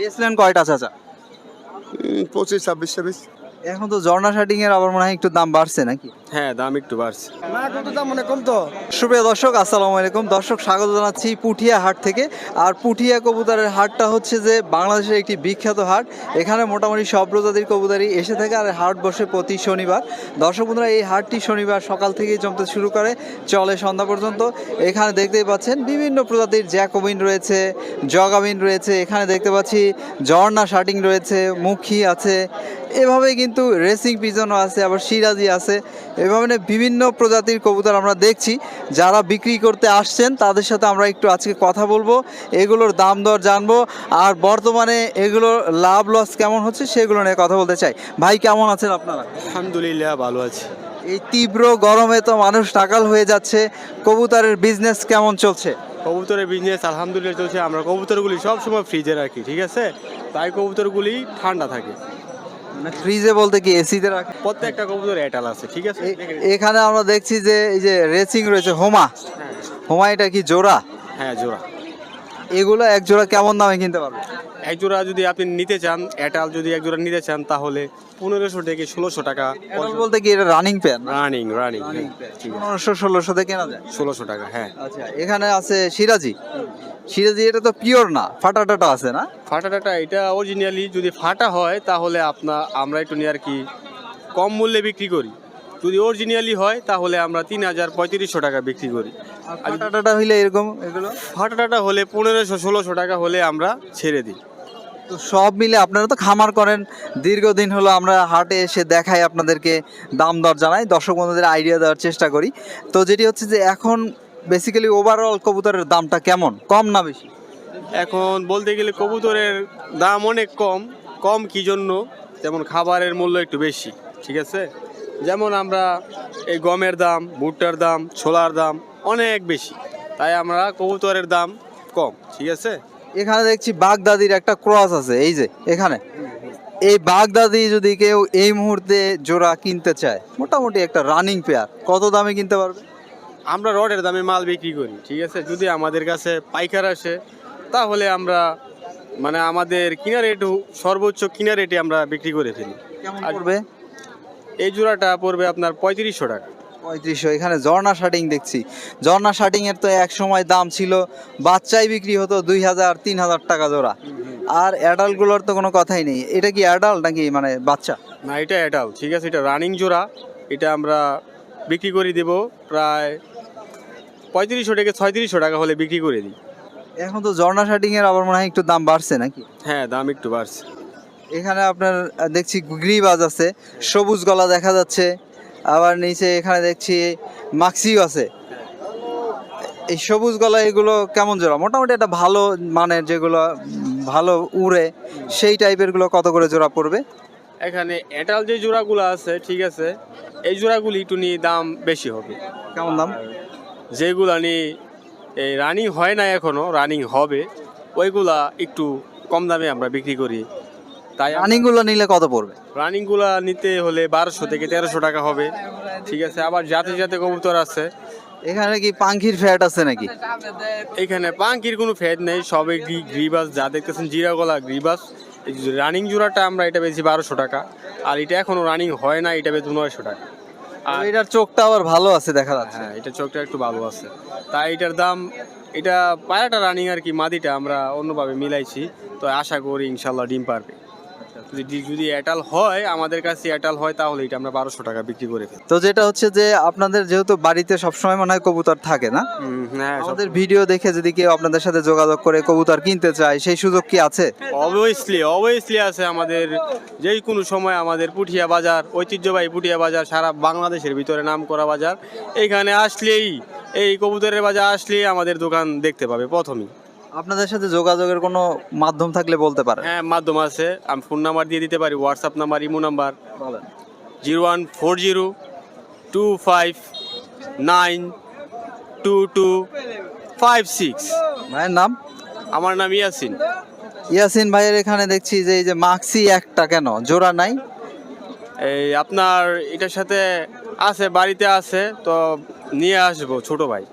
বেচলেন কয়টা আচ্ছা? পঁচিশ ছাব্বিশ ছাব্বিশ। এখন তো ঝর্ণা শার্টিং এর আবার মনে হয় একটু দাম বাড়ছে নাকি? হ্যাঁ দাম একটু বাড়ছে। না কত দাম মনে কম তো? সুপ্রিয় দর্শক আসসালামু আলাইকুম। দর্শক স্বাগত জানাচ্ছি পুঠিয়া হাট থেকে। আর পুঠিয়া কবুতরের হাটটা হচ্ছে যে বাংলাদেশের একটি বিখ্যাত হাট। এখানে মোটামুটি সব প্রজাতির কবুতরই এসে থাকে আর হাট বসে প্রতি শনিবার। দর্শক বন্ধুরা এই হাটটি শনিবার সকাল থেকেই জমতে শুরু করে চলে সন্ধ্যা পর্যন্ত। এখানে দেখতেই পাচ্ছেন বিভিন্ন প্রজাতির জ্যাকোবিন রয়েছে জগাবিন রয়েছে। এখানে দেখতে পাচ্ছি ঝর্ণা শার্টিং রয়েছে মুখী আছে এভাবে কিন্তু রেসিং পিজনও আছে আবার সিরাজি আছে। এভাবে বিভিন্ন প্রজাতির কবুতর আমরা দেখছি যারা বিক্রি করতে আসছেন তাদের সাথে আমরা একটু আজকে কথা বলব। এগুলোর দাম দর জানব আর বর্তমানে এগুলোর লাভ লস কেমন হচ্ছে সেগুলো নিয়ে কথা বলতে চাই। ভাই কেমন আছেন আপনারা? আলহামদুলিল্লাহ ভালো আছি। এই তীব্র গরমে তো মানুষ টাকাল হয়ে যাচ্ছে। কবুতরের বিজনেস কেমন চলছে? কবুতরের বিজনেস আলহামদুলিল্লাহ চলছে। আমরা কবুতরগুলি সবসময় ফ্রিজে রাখি ঠিক আছে? তাই কবুতরগুলি ঠান্ডা থাকে। ফ্রিজে বলতে কি এসিতে রাখে প্রত্যেকটা কবুতর এটাল আছে ঠিক আছে? এখানে আমরা দেখছি যে এই যে রেসিং রয়েছে হোমা হোমা এটা কি জোড়া? হ্যাঁ জোড়া। এগুলো এক জোড়া কেমন দামে কিনতে পারবে? এক জোড়া যদি আপনি নিতে চান এটাল যদি এক জোড়া নিতে চান তাহলে পনেরোশো থেকে ষোলোশো টাকা বলতে কি এটা রানিং প্যান রানিং রানিং পনেরোশো ষোলোশোতে কেনা যায়? ষোলোশো টাকা হ্যাঁ। আচ্ছা এখানে আছে সিরাজি সিরাজি এটা তো পিওর না ফাটা টাটা আছে না? ফাটাটা এটা অরিজিনালি যদি ফাটা হয় তাহলে আপনার আমরা একটু নিয়ে আর কি কম মূল্যে বিক্রি করি। যদি অরিজিনালি হয় তাহলে আমরা তিন হাজার পঁয়ত্রিশশো টাকা বিক্রি করি। আর টাটা হইলে এরকম এগুলো? ফাটাটা হলে পনেরোশো ষোলোশো টাকা হলে আমরা ছেড়ে দিই। তো সব মিলে আপনারা তো খামার করেন দীর্ঘদিন হলো আমরা হাটে এসে দেখাই আপনাদেরকে দাম দর জানাই দর্শক বন্ধুদের আইডিয়া দেওয়ার চেষ্টা করি। তো যেটি হচ্ছে যে এখন বেসিক্যালি ওভারঅল কবুতরের দামটা কেমন? কম না বেশি? এখন বলতে গেলে কবুতরের দাম অনেক কম কম কি জন্য? যেমন খাবারের মূল্য একটু বেশি ঠিক আছে? যেমন আমরা এই গমের দাম ভুট্টার দাম ছোলার দাম অনেক বেশি। তাই আমরা কবুতরের দাম কম ঠিক আছে? এখানে দেখছি বাগদাদির একটা ক্রস আছে এই যে এখানে। এই বাগদাদি যদি কেউ এই মুহূর্তে জোড়া কিনতে চায় মোটামুটি একটা রানিং পেয়ার কত দামে কিনতে পারবে? আমরা রডের দামে মাল বিক্রি করি ঠিক আছে? যদি আমাদের কাছে পাইকার আসে তাহলে আমরা মানে আমাদের কিনা রেট সর্বোচ্চ কিনা রেটে আমরা বিক্রি করে ফেলি। আর- এই জোড়াটা পড়বে আপনার পঁয়ত্রিশশো টাকা। পঁয়ত্রিশশো এখানে ঝর্ণা শার্টিং দেখছি। ঝর্ণা শার্টিং এর তো এক সময় দাম ছিল বাচ্চাই বিক্রি হতো দুই হাজার তিন হাজার টাকা জোড়া। আর অ্যাডাল্টগুলোর তো কোনো কথাই নেই। এটা কি অ্যাডাল্ট নাকি মানে বাচ্চা? না এটা অ্যাডাল্ট ঠিক আছে এটা রানিং জোড়া। এটা আমরা বিক্রি করে দেব প্রায় পঁয়ত্রিশশো থেকে ছয়ত্রিশশো টাকা হলে বিক্রি করে দিই। এখন তো ঝর্ণা শার্টিং এর আবার মনে হয় একটু দাম বাড়ছে নাকি? হ্যাঁ দাম একটু বাড়ছে। এখানে আপনার দেখছি গ্রিবাজ আছে সবুজ গলা দেখা যাচ্ছে আবার নিচে এখানে দেখছি মাক্সিও আছে। এই সবুজ গলা এগুলো কেমন জোড়া মোটামুটি একটা ভালো মানের যেগুলো ভালো উড়ে সেই টাইপেরগুলো কত করে জোড়া পড়বে? এখানে এটাল যে জোড়াগুলো আছে ঠিক আছে এই জোড়াগুলি একটু নিয়ে দাম বেশি হবে। কেমন দাম? যেগুলো নিয়ে এই রানিং হয় না এখনও রানিং হবে ওইগুলা একটু কম দামে আমরা বিক্রি করি। তাই রানিংগুলো নিলে কত পড়বে? রানিংগুলা নিতে হলে বারোশো থেকে তেরোশো টাকা হবে। ঠিক আছে আবার জাতে জাতে কবুতর আছে। এখানে কি পাঙ্খির ফ্যাট আছে নাকি? এখানে পাঙ্কির কোনো ফেদ নেই সবে গ্রিবাস যা দেখতেছেন জিরা গলা গ্রিবাস। রানিং জোড়াটা আমরা এটা বেশি বারোশো টাকা আর এটা এখনও রানিং হয় না এটা বেশি নয়শো টাকা। আর এটার চোখটা আবার ভালো আছে দেখা যাচ্ছে। হ্যাঁ এটা চোখটা একটু ভালো আছে। তাই এটার দাম এটা পায়াটা রানিং আর কি মাদিটা আমরা অন্যভাবে মিলাইছি। তো আশা করি ইনশাল্লাহ ডিম পারবে। যদি যদি এটাল হয় আমাদের কাছে এটাল হয় তাহলে এটা আমরা বারোশো টাকা বিক্রি করে ফেলি তো যেটা হচ্ছে যে আপনাদের যেহেতু বাড়িতে সবসময় মনে হয় কবুতর থাকে না হ্যাঁ আমাদের ভিডিও দেখে যদি কেউ আপনাদের সাথে যোগাযোগ করে কবুতর কিনতে চায় সেই সুযোগ কি আছে? অবভিয়াসলি অবভিয়াসলি আছে আমাদের যেই কোনো সময় আমাদের পুঠিয়া বাজার ঐতিহ্যবাহী পুঠিয়া বাজার সারা বাংলাদেশের ভিতরে নাম করা বাজার। এইখানে আসলেই এই কবুতরের বাজার আসলেই আমাদের দোকান দেখতে পাবে প্রথমেই। আপনাদের সাথে যোগাযোগের কোনো মাধ্যম থাকলে বলতে পারেন। হ্যাঁ মাধ্যম আছে। আমি ফোন নাম্বার দিয়ে দিতে পারি হোয়াটসঅ্যাপ নাম্বার ইমো নাম্বার বলেন। Zero one four zero two five nine two two five six. ভাইয়ের নাম? আমার নাম ইয়াসিন। ইয়াসিন ভাইয়ের এখানে দেখছি যে এই যে মাক্সি একটা কেন? জোড়া নাই? এই আপনার এটার সাথে আছে বাড়িতে আছে তো নিয়ে আসব ছোট ভাই।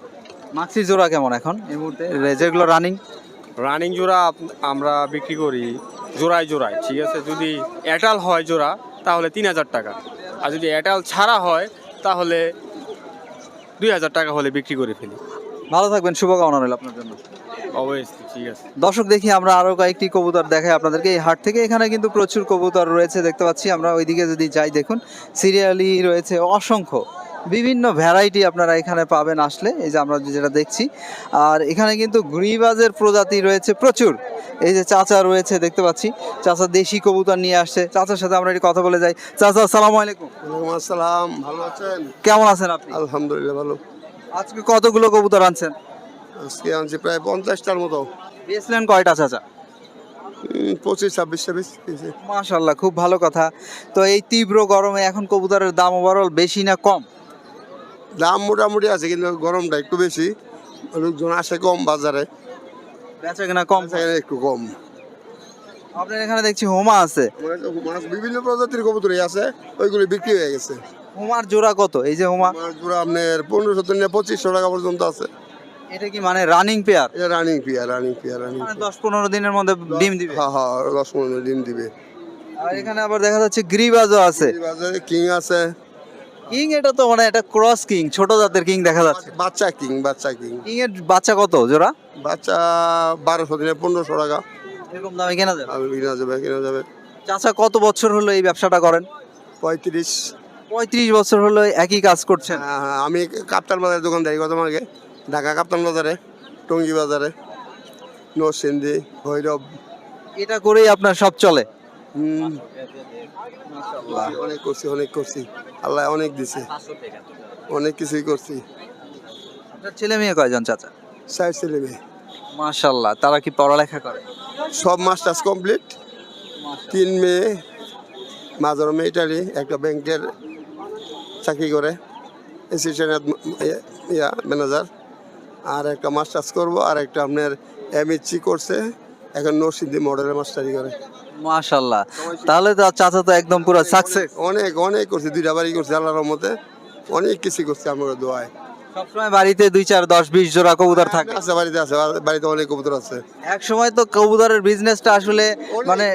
মাক্সি জোড়া কেমন এখন? এই মুহূর্তে? যেগুলো রানিং রানিং জোড়া আমরা বিক্রি করি জোড়ায় জোড়ায় ঠিক আছে? যদি এটাল হয় জোড়া তাহলে তিন হাজার টাকা। আর যদি এটাল ছাড়া হয় তাহলে দুই হাজার টাকা হলে বিক্রি করে ফেলি। ভালো থাকবেন শুভকামনা রইল আপনার জন্য। অবশ্যই ঠিক আছে। দর্শক দেখি আমরা আরও কয়েকটি কবুতর দেখাই আপনাদেরকে। এই হাট থেকে এখানে কিন্তু প্রচুর কবুতর রয়েছে দেখতে পাচ্ছি আমরা। ওইদিকে যদি যাই দেখুন সিরিয়ালি রয়েছে অসংখ্য। বিভিন্ন ভ্যারাইটি আপনারা এখানে পাবেন আসলে এই যে আমরা যেটা দেখছি। আর এখানে কিন্তু গ্রিবাজের প্রজাতি রয়েছে প্রচুর। এই যে চাচা রয়েছে দেখতে পাচ্ছি। চাচা দেশি কবুতর নিয়ে আসছে। চাচার সাথে আমরা একটু কথা বলে যাই। চাচা আসসালামু আলাইকুম। আসসালাম। ভালো আছেন? কেমন আছেন আপনি? আলহামদুলিল্লাহ ভালো। আজকে কতগুলো কবুতর আনছেন? আজকে আনছি প্রায় পঞ্চাশটার মতো। বেচলেন কয়টা চাচা? পঁচিশ ছাব্বিশ ছাব্বিশ। মাশাল্লাহ খুব ভালো কথা। তো এই তীব্র গরমে এখন কবুতরের দাম ওভারঅল বেশি না কম? দাম মোটামুটি আছে কিন্তু গরমটা একটু বেশি। লোকজন আসে কম বাজারে। বেচা কেনা কম। সেখানে একটু কম। আপনার এখানে দেখছি হোমা আছে। মাছ বিভিন্ন প্রজাতির কবুতরই আছে ওইগুলি বিক্রি হয়ে গেছে। হোমার জোড়া কত? এই যে হোমা। জোড়া আপনার পনেরোশো থেকে পঁচিশশো টাকা পর্যন্ত আছে। এটা কি মানে রানিং পেয়ার এটা running pair running pair running দশ পনেরো দিনের মধ্যে ডিম দিবে। হ্যাঁ হ্যাঁ দশ পনেরো ডিম দিবে। আর এখানে আবার দেখা যাচ্ছে গ্রিবাজও আছে। কিং আছে। কিং এটা তো মানে এটা ক্রস কিং ছোট জাতের কিং দেখা যাচ্ছে। বাচ্চা কিং বাচ্চা কিং কিং এর বাচ্চা কত জোড়া? বাচ্চা বারোশো দিনে পনেরোশো টাকা। এরকম দামে কেনা যাবে? আমি কিনা যাবে কিনা যাবে। চাচা কত বছর হলো এই ব্যবসাটা করেন? পঁয়ত্রিশ। পঁয়ত্রিশ বছর হলো একই কাজ করছেন। হ্যাঁ, হ্যাঁ, আমি কাপ্তান বাজারে দোকানদারি কত আগে ঢাকা কাপ্তান বাজারে টঙ্গি বাজারে নরসিংদী ভৈরব। এটা করেই আপনার সব চলে? হুম, অনেক করছি অনেক করছি। আল্লাহ অনেক দিছে। অনেক কিছুই করছি। ছেলে মেয়ে কয়জন চাচা? সাইড ছেলে মেয়ে। মাশাল্লাহ তারা কি পড়ালেখা করে? সব মাস্টার্স কমপ্লিট। তিন মেয়ে মাঝার মেয়েটারই একটা ব্যাংকের চাকরি করে অ্যাসিস্ট্যান্ট ইয়া ম্যানেজার আর একটা মাস্টার্স করব আর একটা আপনার এমএসসি করছে। এখন নরসিংদী মডেলের মাস্টারি করে। মাশাল্লাহ তাহলে তো চাচা তো একদম পুরো সাকসেস অনেক অনেক করছি দুইটা বাড়ি করছি আল্লাহর মতে অনেক কিছু করছি আমার দোয়ায়। সবসময় বাড়িতে দুই চার দশ বিশ জোড়া কবুতর থাকে। আছে বাড়িতে আছে বাড়িতে অনেক কবুতর আছে। এক সময় তো কবুতরের বিজনেসটা আসলে মানে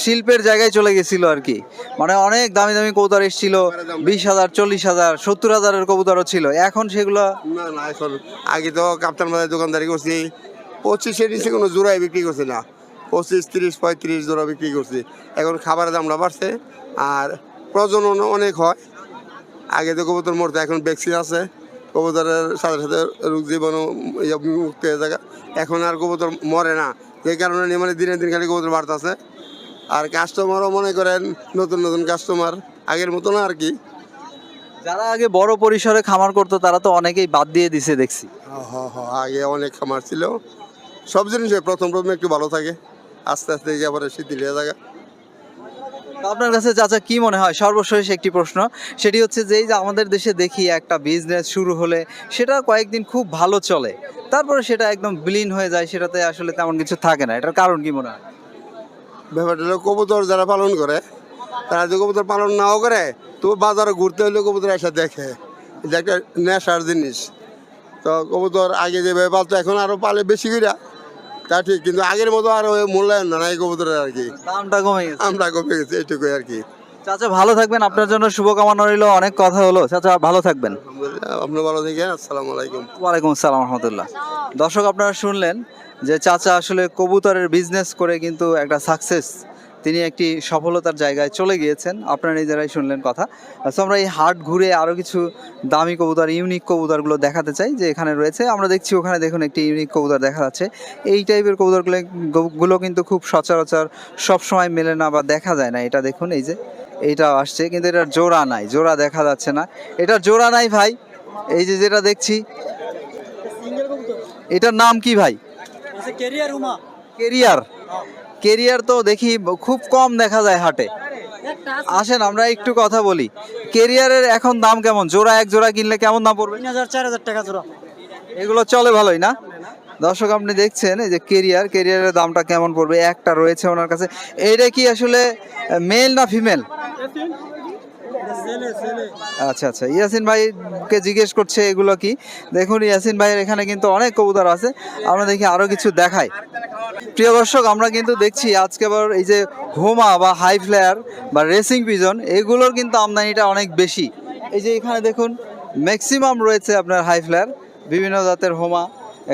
শিল্পের জায়গায় চলে গেছিল আর কি। মানে অনেক দামি দামি কবুতর এসেছিল বিশ। হাজার চল্লিশ হাজার সত্তর হাজারের কবুতরও ছিল। এখন সেগুলো না না এখন আগে তো কাপ্তান বাজার দোকানদারি করছি পঁচিশের নিচে কোনো জোড়াই বিক্রি করছে না। পঁচিশ তিরিশ পঁয়ত্রিশ জোড়া বিক্রি করছি। এখন খাবারের দামটা বাড়ছে আর প্রজনন অনেক হয়। আগে তো কবুতর মরতো এখন ভ্যাকসিন আছে। কবুতরের সাথে সাথে রোগ জীবাণু ইয়ে মুক্ত হয়ে থাকে। এখন আর কবুতর মরে না। যে কারণে নিয়ে মানে দিনে দিন খালি কবুতর বাড়তেছে। আর কাস্টমারও মনে করেন নতুন নতুন কাস্টমার আগের মতো না আর কি। যারা আগে বড় পরিসরে খামার করতো তারা তো অনেকেই বাদ দিয়ে দিছে দেখছি। হ হ হ, আগে অনেক খামার ছিল। সব জিনিসে প্রথম প্রথম একটু ভালো থাকে। আস্তে আস্তে গিয়ে আবার শীতল হয়ে থাকে আপনার কাছে চাচা কি মনে হয়? সর্বশেষ একটি প্রশ্ন। সেটি হচ্ছে যে যে আমাদের দেশে দেখি একটা বিজনেস শুরু হলে সেটা কয়েকদিন খুব ভালো চলে। তারপরে সেটা একদম বিলীন হয়ে যায়, সেটাতে আসলে তেমন কিছু থাকে না। এটার কারণ কি মনে হয়? ব্যাপারটা হলো কবুতর যারা পালন করে, তারা যদি কবুতর পালন নাও করে, তো বাজারে ঘুরতে হলে কবুতর এসে দেখে। এটা একটা নেশার জিনিস। তো কবুতর আগে যেভাবে পালতো, এখন আরও পালে বেশি করে তা ঠিক কিন্তু আগের মতো আর ওই মূল্যায়ন না এই কবুতরের আর কি। দামটা কমে গেছে। দামটা কমে গেছে এইটুকুই আর কি। চাচা ভালো থাকবেন আপনার জন্য শুভকামনা রইল অনেক কথা হলো। চাচা ভালো থাকবেন। আপনি ভালো থাকেন আসসালামু আলাইকুম। ওয়ালাইকুম আসসালাম রহমতুল্লাহ। দর্শক আপনারা শুনলেন যে চাচা আসলে কবুতরের বিজনেস করে কিন্তু একটা সাকসেস তিনি একটি সফলতার জায়গায় চলে গিয়েছেন। আপনারা নিজেরাই শুনলেন কথা। তো আমরা এই হাট ঘুরে আরও কিছু দামি কবুতর ইউনিক কবুতরগুলো দেখাতে চাই যে এখানে রয়েছে। আমরা দেখছি ওখানে দেখুন একটি ইউনিক কবুতর দেখা যাচ্ছে। এই টাইপের কবুতরগুলো গুলো কিন্তু খুব সচরাচর সব সময় মেলে না বা দেখা যায় না। এটা দেখুন এই যে এইটাও আসছে কিন্তু এটার জোড়া নাই জোড়া দেখা যাচ্ছে না। এটার জোড়া নাই ভাই। এই যে যেটা দেখছি এটার নাম কি ভাই? কেরিয়ার কেরিয়ার তো দেখি খুব কম দেখা যায় হাটে। আসেন আমরা একটু কথা বলি। কেরিয়ারের এখন দাম কেমন? জোড়া এক জোড়া কিনলে কেমন দাম পড়বে? তিন হাজার চার হাজার টাকা জোড়া। এগুলো চলে ভালোই না? দর্শক আপনি দেখছেন এই যে কেরিয়ার কেরিয়ারের দামটা কেমন পড়বে? একটা রয়েছে ওনার কাছে। এইটা কি আসলে মেল না ফিমেল? আচ্ছা আচ্ছা। ইয়াসিন ভাইকে জিজ্ঞেস করছে এগুলো কি। দেখুন ইয়াসিন ভাইয়ের এখানে কিন্তু অনেক কবুতর আছে। আমরা দেখি আরও কিছু দেখাই। প্রিয় দর্শক, আমরা কিন্তু দেখছি আজকে আবার এই যে হোমা বা হাই ফ্লেয়ার বা রেসিং পিজন এগুলোর কিন্তু আমদানিটা অনেক বেশি। এই যে এখানে দেখুন ম্যাক্সিমাম রয়েছে আপনার হাই ফ্লেয়ার বিভিন্ন জাতের হোমা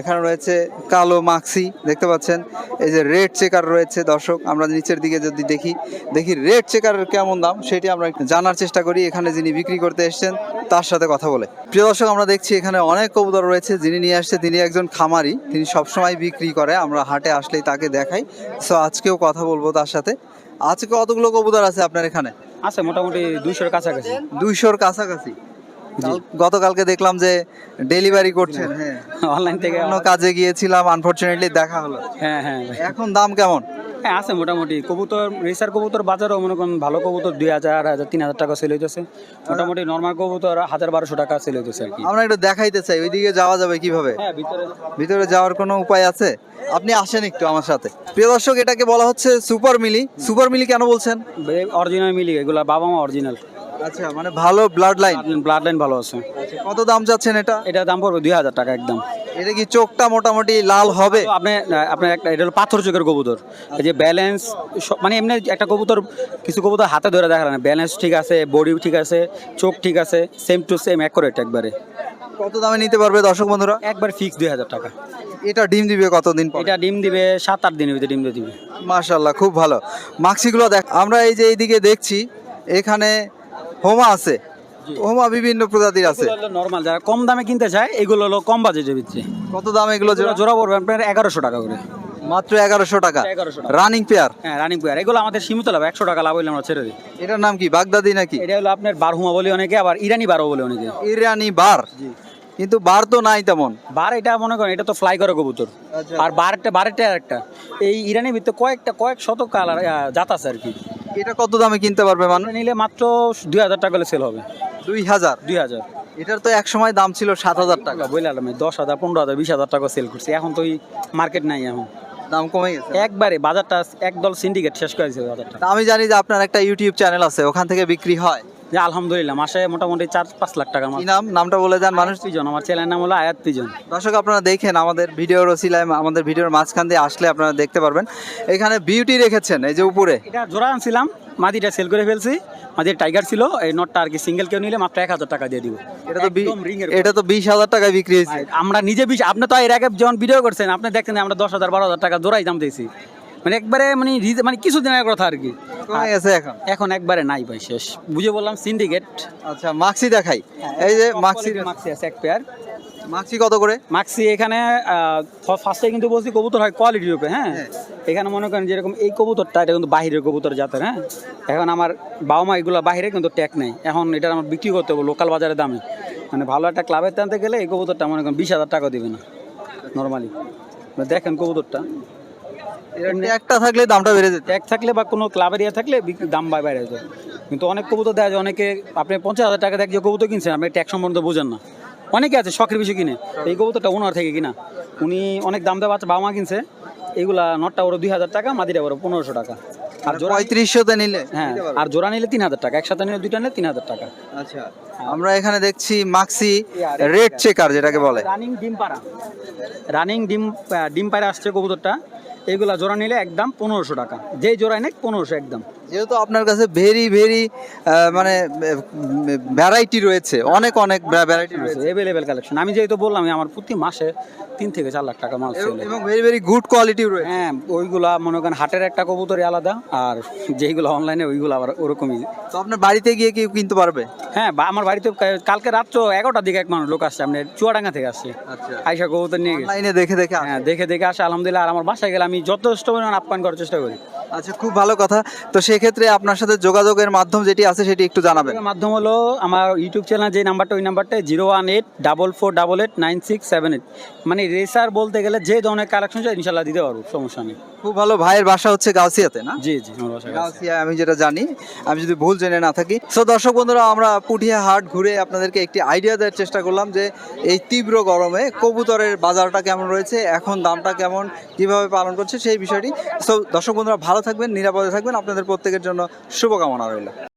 এখানে রয়েছে কালো মাক্সি দেখতে পাচ্ছেন? এই যে রেড চেকার রয়েছে দর্শক আমরা নিচের দিকে যদি দেখি দেখি রেড চেকারের কেমন দাম সেটি আমরা জানার চেষ্টা করি এখানে যিনি বিক্রি করতে এসেছেন তার সাথে কথা বলে। প্রিয় দর্শক আমরা দেখছি এখানে অনেক কবুতর রয়েছে যিনি নিয়ে আসছে তিনি একজন খামারি তিনি সবসময় বিক্রি করে আমরা হাটে আসলেই তাকে দেখাই। সো আজকেও কথা বলব তার সাথে। আজকে কতগুলো কবুতর আছে আপনার এখানে? আছে মোটামুটি দুইশোর কাছাকাছি। দুইশোর কাছাকাছি। গতকালকে দেখলাম যে ডেলিভারি করছেন। হ্যাঁ। অনলাইন থেকে অন্য কাজে গিয়েছিলাম আনফরচুনেটলি দেখা হলো। হ্যাঁ হ্যাঁ। এখন দাম কেমন? হ্যাঁ আছে মোটামুটি। কবুতর রেসার কবুতর বাজারও মনে করেন ভালো কবুতর দুই হাজার আড়াই হাজার তিন হাজার টাকা সেল হইতেছে। মোটামুটি নর্মাল কবুতর হাজার বারোশো টাকা সেল হইতেছে আর কি। আমরা একটু দেখাইতে চাই ওইদিকে যাওয়া যাবে কীভাবে? হ্যাঁ ভিতরে। ভিতরে যাওয়ার কোনো উপায় আছে? আপনি আসেন একটু আমার সাথে। প্রিয় দর্শক এটাকে বলা হচ্ছে সুপার মিলি সুপার মিলি কেন বলছেন? অরিজিনাল মিলি এগুলা বাবা মা অরিজিনাল আচ্ছা মানে ভালো ব্লাড লাইন ব্লাড লাইন ভালো আছে। কত দাম যাচ্ছেন এটা? এটা দাম পড়বে দুই হাজার টাকা একদম। এটা কি চোখটা মোটামুটি লাল হবে? আপনি আপনার একটা এটা হলো পাথর চোখের কবুতর। এই যে ব্যালেন্স মানে এমনি একটা কবুতর কিছু কবুতর হাতে ধরে দেখা না। ব্যালেন্স ঠিক আছে বডি ঠিক আছে চোখ ঠিক আছে সেম টু সেম অ্যাকোরেট একবারে। কত দামে নিতে পারবে দর্শক বন্ধুরা? একবার ফিক্স দুই হাজার টাকা। এটা ডিম দিবে কতদিন পর? এটা ডিম দিবে সাত আট দিনের ভিতরে ডিম দিবে। মাশাল্লাহ খুব ভালো। মাক্সিগুলো দেখ আমরা এই যে এইদিকে দেখছি এখানে হোমা আছে। হোমা বিভিন্ন প্রজাতির আছে। নর্মাল যারা কম দামে কিনতে চায় এগুলো হলো কম বাজেটের ভিতরে কত দাম এগুলো জোড়া? পড়বে আপনার এগারোশো টাকা করে। মাত্র এগারোশো টাকা। রানিং পেয়ার হ্যাঁ রানিং পেয়ার এগুলো আমাদের সীমিত লাভ একশো টাকা লাভ হইলে আমরা ছেড়ে দিই। এটার নাম কি? বাগদাদি নাকি? এটা হলো আপনার বারহুমা বলে অনেকে আবার ইরানি বারো বলে অনেকে। ইরানি বার। কিন্তু বার তো নাই তেমন। বার এটা মনে করেন এটা তো ফ্লাই করে কবুতর। আচ্ছা। আর বারটা বারেরটা একটা। এই ইরানি ভিতরে কয়েকটা কয়েক শত কালার জাত আছে আর কি। এটা কত দামে কিনতে পারবে মানুষ? নিলে মাত্র দুই হাজার টাকা সেল হবে। দুই হাজার? দুই হাজার। এটার তো এক সময় দাম ছিল সাত হাজার টাকা। বললাম আমি দশ হাজার পনেরো হাজার বিশ হাজার টাকা সেল করছি। এখন তো ওই মার্কেট নাই এখন। দাম কমে গেছে। একবারে বাজারটা একদল সিন্ডিকেট শেষ করে দিয়েছে বাজারটা। আমি জানি যে আপনার একটা ইউটিউব চ্যানেল আছে ওখান থেকে বিক্রি হয়। যে আলহামদুলিল্লাহ মাসে মোটামুটি চার পাঁচ লাখ টাকা কি নাম? নামটা বলে দেন মানুষ। মানুষ আমার চ্যানেলের নাম হলো আয়াত পিজন দর্শক আপনারা দেখেন আমাদের ভিডিওর ওসিলায় আমাদের ভিডিওর মাঝখান দিয়ে আসলে আপনারা দেখতে পারবেন। এখানে বিউটি রেখেছেন এই যে উপরে। এটা জোড়া আনছিলাম মাদিটা সেল করে ফেলছি। মাদির টাইগার ছিল এই নটটা আর কি সিঙ্গেল কেউ নিলে মাত্র এক হাজার টাকা দিয়ে দিব। এটা তো এটা তো বিশ হাজার টাকায় বিক্রি হয়েছে। আমরা নিজে বিশ আপনি তো এর আগে যখন ভিডিও করছেন আপনি দেখছেন আমরা দশ হাজার বারো হাজার টাকা জোড়াই দাম দিয়েছি। মানে একবারে মানে মানে কিছুদিনের কথা আর কি। গেছে এখন? এখন একবারে নাই ভাই শেষ। বুঝে বললাম সিন্ডিকেট আচ্ছা মাক্সি দেখাই। এই যে মাক্সি মাক্সি আছে এক পেয়ার মাক্সি কত করে? মাক্সি এখানে ফার্স্টে কিন্তু বলছি কবুতর হয় কোয়ালিটির উপরে হ্যাঁ? এখানে মনে করেন যেরকম এই কবুতরটা এটা কিন্তু বাহিরের কবুতর জাতের হ্যাঁ? এখন আমার বাবা মা এগুলো বাহিরে কিন্তু ট্যাগ নেই। এখন এটা আমার বিক্রি করতে হবে লোকাল বাজারে দামে। মানে ভালো একটা ক্লাবের টানতে গেলে এই কবুতরটা মনে করেন বিশ হাজার টাকা দিবে না নর্মালি দেখেন কবুতরটা। একটা থাকলে দামটা বেড়ে যেত। ট্যাগ থাকলে বা কোনো ক্লাবের ইয়ে থাকলে দাম বা বাইরে যায় কিন্তু অনেক কবুতর দেওয়া যায় অনেকে আপনি পঞ্চাশ হাজার টাকা দেখ যে কবুতর কিনছেন আপনি ট্যাগ সম্বন্ধে বোঝেন না। অনেকে আছে শখের বিষয় কিনে। এই কবুতরটা ওনার থেকে কিনা। উনি অনেক দাম দেওয়া বাবা মা কিনছে। এইগুলা নটটা ওরা দুই হাজার টাকা মাদিটা ওরা পনেরোশো টাকা। আর জোড়া পঁয়ত্রিশশোতে নিলে। হ্যাঁ আর জোড়া নিলে তিন হাজার টাকা। একসাথে নিলে দুইটা নিলে তিন হাজার টাকা। আচ্ছা। আমরা এখানে দেখছি মাক্সি রেড চেকার যেটাকে বলে। রানিং ডিম পাড়া। রানিং ডিম ডিম পাড়া আসছে কবুতরটা। এইগুলা জোড়া নিলে একদম পনেরোশো টাকা। যেই জোড়ায় নেই পনেরোশো একদম। যেহেতু আপনার কাছে ভেরি ভেরি মানে ভ্যারাইটি রয়েছে অনেক অনেক ভ্যারাইটি রয়েছে। এভেলেবেল কালেকশন আমি যেহেতু বললাম আমার প্রতি মাসে তিন থেকে চার লাখ টাকা মাল সেল এবং ভেরি ভেরি গুড কোয়ালিটিও রয়েছে। হ্যাঁ ওইগুলা মনে করেন হাটের একটা কবুতরই আলাদা আর যেইগুলো অনলাইনে ওইগুলো আবার ওরকমই। তো আপনার বাড়িতে গিয়ে কি কিনতে পারবে? হ্যাঁ বা আমার বাড়িতে কালকে রাত্র এগারোটার দিকে এক মানুষ লোক আসছে আপনার চুয়াডাঙ্গা থেকে আসছে। আচ্ছা। আইসা কবুতর নিয়ে লাইনে দেখে দেখে হ্যাঁ দেখে দেখে আসে আলহামদুলিল্লাহ। আর আমার বাসায় গেলে আমি যথেষ্ট পরিমাণ আপ্যায়ন করার চেষ্টা করি। আচ্ছা খুব ভালো কথা। তো সেক্ষেত্রে আপনার সাথে যোগাযোগের মাধ্যম যেটি আছে সেটি একটু জানাবেন। মাধ্যম হলো আমার ইউটিউব চ্যানেল যে নাম্বারটা ওই নাম্বারটা zero one eight double four double eight nine six seven eight মানে রেসার বলতে গেলে যে ধরনের কালেকশন চাই ইনশাল্লাহ দিতে পারব সমস্যা নেই। খুব ভালো। ভাইয়ের বাসা হচ্ছে গাউসিয়াতে না? জি জি আমার গাউসিয়া। আমি যেটা জানি আমি যদি ভুল জেনে না থাকি। সো দর্শক বন্ধুরা আমরা পুঠিয়া হাট ঘুরে আপনাদেরকে একটি আইডিয়া দেওয়ার চেষ্টা করলাম যে এই তীব্র গরমে কবুতরের বাজারটা কেমন রয়েছে, এখন দামটা কেমন, কীভাবে পালন করছে সেই বিষয়টি। সো দর্শক বন্ধুরা, ভালো থাকবেন, নিরাপদে থাকবেন। আপনাদের প্রত্যেকের জন্য শুভকামনা রইল।